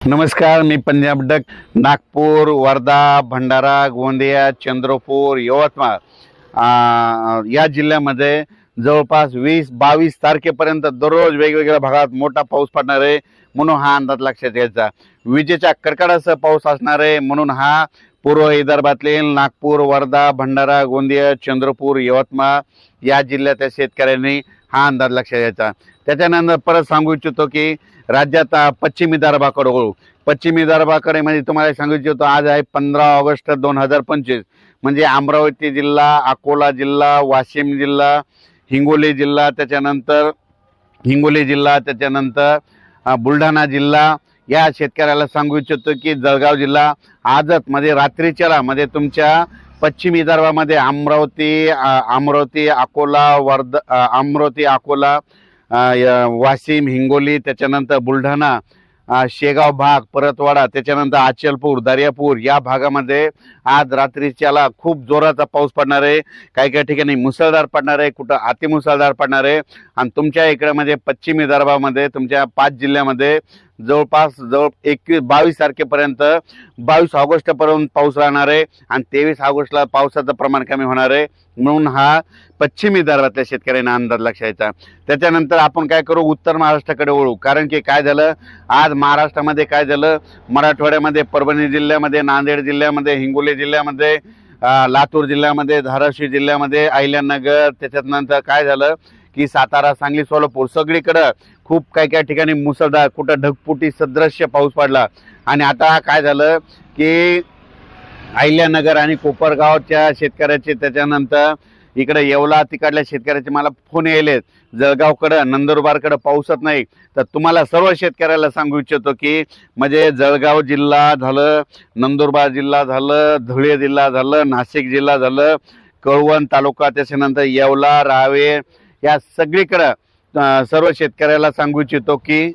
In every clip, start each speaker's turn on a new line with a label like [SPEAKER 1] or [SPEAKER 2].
[SPEAKER 1] नमस्कार मी पंजाब डक नागपूर वर्धा भंडारा गोंदिया चंद्रपूर यवतमाळ. या जिल्ह्यामध्ये जवळपास वीस बावीस तारखेपर्यंत दररोज वेगवेगळ्या भागात मोठा पाऊस पडणार आहे म्हणून हा अंदाज लक्षात घ्यायचा. विजेच्या कडकडासह पाऊस असणार आहे म्हणून हा पूर्व विदर्भातील नागपूर वर्धा भंडारा गोंदिया चंद्रपूर यवतमाळ या जिल्ह्यातल्या शेतकऱ्यांनी हा अंदाज लक्षात घ्यायचा. त्याच्यानंतर परत सांगू इच्छितो की राज्यात पश्चिमी पश्चिम विदर्भाकडे पश्चिमी पश्चिम विदर्भाकडे म्हणजे तुम्हाला सांगू इच्छितो आज आहे पंधरा ऑगस्ट दोन हजार पंचवीस. म्हणजे अमरावती जिल्हा अकोला जिल्हा वाशिम जिल्हा हिंगोली जिल्हा त्याच्यानंतर हिंगोली जिल्हा त्याच्यानंतर बुलढाणा जिल्हा. या शेतकऱ्याला सांगू इच्छितो की जळगाव जिल्हा आजच म्हणजे रात्रीच्याला म्हणजे तुमच्या पश्चिम विदर्भामध्ये अमरावती अमरावती अकोला वर्धा अमरावती अकोला वाशिम हिंगोली त्याच्यानंतर बुलढाणा शेगाव भाग परतवाडा त्याच्यानंतर अचलपूर दर्यापूर या भागामध्ये आज रात्रीच्याला खूप जोराचा पाऊस पडणार आहे. काही काही ठिकाणी मुसळधार पडणार आहे कुठं अतिमुसळधार पडणार आहे. आणि तुमच्या इकडे म्हणजे पश्चिम विदर्भामध्ये तुमच्या पाच जिल्ह्यामध्ये जवळपास जवळ एकवीस बावीस तारखेपर्यंत बावीस ऑगस्टपर्यंत पाऊस राहणार आहे आणि तेवीस ऑगस्टला पावसाचं प्रमाण कमी होणार आहे. म्हणून हा पश्चिम विदर्भातल्या शेतकऱ्यांना अंदाज लक्षायचा. त्याच्यानंतर आपण काय करू? उत्तर महाराष्ट्राकडे वळू. कारण की काय झालं? आज महाराष्ट्रामध्ये काय झालं? मराठवाड्यामध्ये परभणी जिल्ह्यामध्ये नांदेड जिल्ह्यामध्ये हिंगोली जिल्ह्यामध्ये लातूर जिल्ह्यामध्ये धाराशिव जिल्ह्यामध्ये अहिल्यानगर त्याच्यात नंतर काय झालं? की सातारा सांगली सोलापूर सगळीकडं खूप काही काही ठिकाणी मुसळधार कुठं ढगपुटी सदृश्य पाऊस पडला. आणि आता काय झालं की अहिल्यानगर आणि कोपरगावच्या शेतकऱ्याचे त्याच्यानंतर इकडे येवला तिकडल्या शेतकऱ्याचे मला फोन यायलेत. जळगावकडं नंदुरबारकडं पाऊसच नाही. तर तुम्हाला सर्व शेतकऱ्याला सांगू इच्छितो की म्हणजे जळगाव जिल्हा झालं नंदुरबार जिल्हा झालं धुळे जिल्हा झालं नाशिक जिल्हा झालं कळवण तालुका त्याच्यानंतर येवला रावे या सगळीकडं सर्व शेतकऱ्याला सांगू इच्छितो की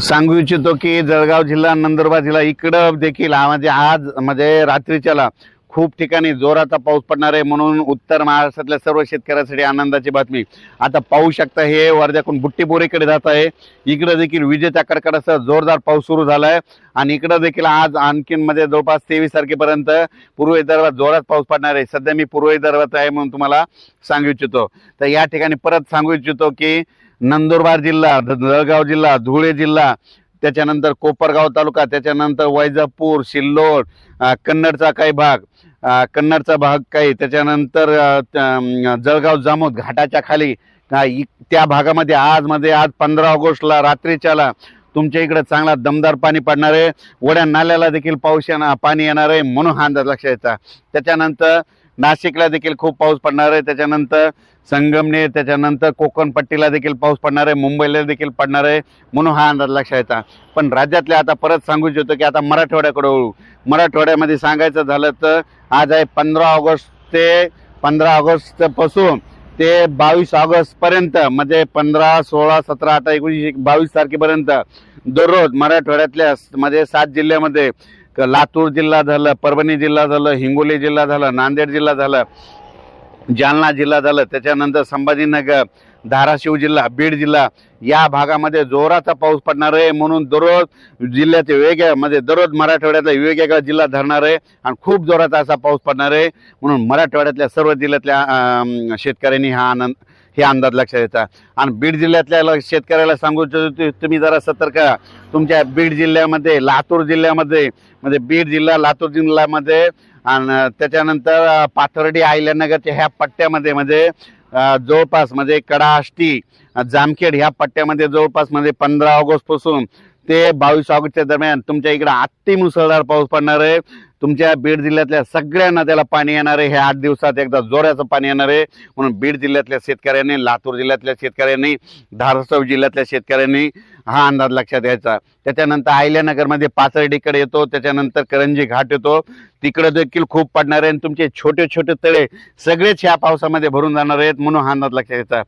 [SPEAKER 1] सांगू इच्छितो की जळगाव जिल्हा नंदुरबार जिल्हा इकडं देखील हा म्हणजे आज म्हणजे रात्रीच्याला खूप ठिकाणी जोराचा पाऊस पडणार आहे म्हणून उत्तर महाराष्ट्रातल्या सर्व शेतकऱ्यांसाठी आनंदाची बातमी. आता पाहू शकता हे वर्ध्याकडून बुट्टीबोरीकडे जात आहे. इकडं देखील विजेच्या कडकडासह जोरदार पाऊस सुरू झाला आहे आणि इकडं देखील आज आणखीन मध्ये जवळपास तेवीस तारखेपर्यंत पूर्व विदर्भात जोरात पाऊस पडणार आहे. सध्या मी पूर्व विदर्भात आहे म्हणून तुम्हाला सांगू इच्छितो. तर या ठिकाणी परत सांगू इच्छितो की नंदुरबार जिल्हा जळगाव जिल्हा धुळे जिल्हा त्याच्यानंतर कोपरगाव तालुका त्याच्यानंतर वैजापूर सिल्लोड कन्नडचा काही भाग कन्नडचा भाग काही त्याच्यानंतर जळगाव जामोद घाटाच्या खाली त्या भागामध्ये आज मध्ये आज पंधरा ऑगस्टला रात्रीच्याला तुमच्या इकडे चांगला दमदार पाणी पडणार आहे. वड्या नाल्याला देखील पाऊस येणार पाणी येणार आहे म्हणून हा अंदाज लक्षात यायचा त्याच्यानंतर नाशिकला देखील खूप पाऊस पडणार आहे. त्याच्यानंतर संगमनेर त्याच्यानंतर कोकणपट्टीला देखील पाऊस पडणार आहे. मुंबईला देखील पडणार आहे. म्हणून हा अंदाज लक्षायचा येता. पण राज्यातल्या आता परत सांगू इच्छितो की आता मराठवाड्याकडे वळू. मराठवाड्यामध्ये सांगायचं झालं तर आज आहे पंधरा ऑगस्ट ते पंधरा ऑगस्टपासून ते बावीस ऑगस्टपर्यंत म्हणजे पंधरा सोळा सतरा अठरा एकोणीस बावीस तारखेपर्यंत दररोज मराठवाड्यातल्या म्हणजे सात जिल्ह्यामध्ये लातूर जिल्हा झालं परभणी जिल्हा झालं हिंगोली जिल्हा झालं नांदेड जिल्हा झालं जालना जिल्हा झालं त्याच्यानंतर संभाजीनगर धाराशिव जिल्हा बीड जिल्हा या भागामध्ये जोराचा पाऊस पडणार आहे म्हणून दररोज जिल्ह्याचे वेगळ्या म्हणजे दररोज मराठवाड्यातला वेगवेगळा जिल्हा धरणार आहे आणि खूप जोराचा असा पाऊस पडणार आहे म्हणून मराठवाड्यातल्या सर्व जिल्ह्यातल्या शेतकऱ्यांनी हा आनंद हे अंदाज लक्षात येतात आणि बीड जिल्ह्यातल्या शेतकऱ्याला सांगू इच्छितो तुम्ही जरा सतर्क करा तुमच्या बीड जिल्ह्यामध्ये लातूर जिल्ह्यामध्ये म्हणजे बीड जिल्हा लातूर जिल्ह्यामध्ये आणि त्याच्यानंतर पाथर्डी आयल्यानगरच्या ह्या पट्ट्यामध्ये म्हणजे जवळपास म्हणजे कडाष्टी जामखेड ह्या पट्ट्यामध्ये जवळपास म्हणजे पंधरा ऑगस्टपासून ते बावीस ऑगस्टच्या दरम्यान तुमच्या इकडे अति मुसळधार पाऊस पडणार आहे. तुमच्या बीड जिल्ह्यातल्या सगळ्या नद्याला पाणी येणार आहे. हे आठ दिवसात एकदा जोराचं पाणी येणार आहे. म्हणून बीड जिल्ह्यातल्या शेतकऱ्यांनी लातूर जिल्ह्यातल्या शेतकऱ्यांनी धाराशिव जिल्ह्यातल्या शेतकऱ्यांनी हा अंदाज लक्षात घ्यायचा. त्याच्यानंतर अहिल्यानगरमध्ये पाचर्डीकडे येतो. त्याच्यानंतर करंजी घाट येतो. तिकडे देखील खूप पडणार आहे आणि तुमचे छोटे छोटे तळे सगळेच ह्या पावसामध्ये भरून जाणार आहेत म्हणून हा अंदाज लक्षात घ्यायचा.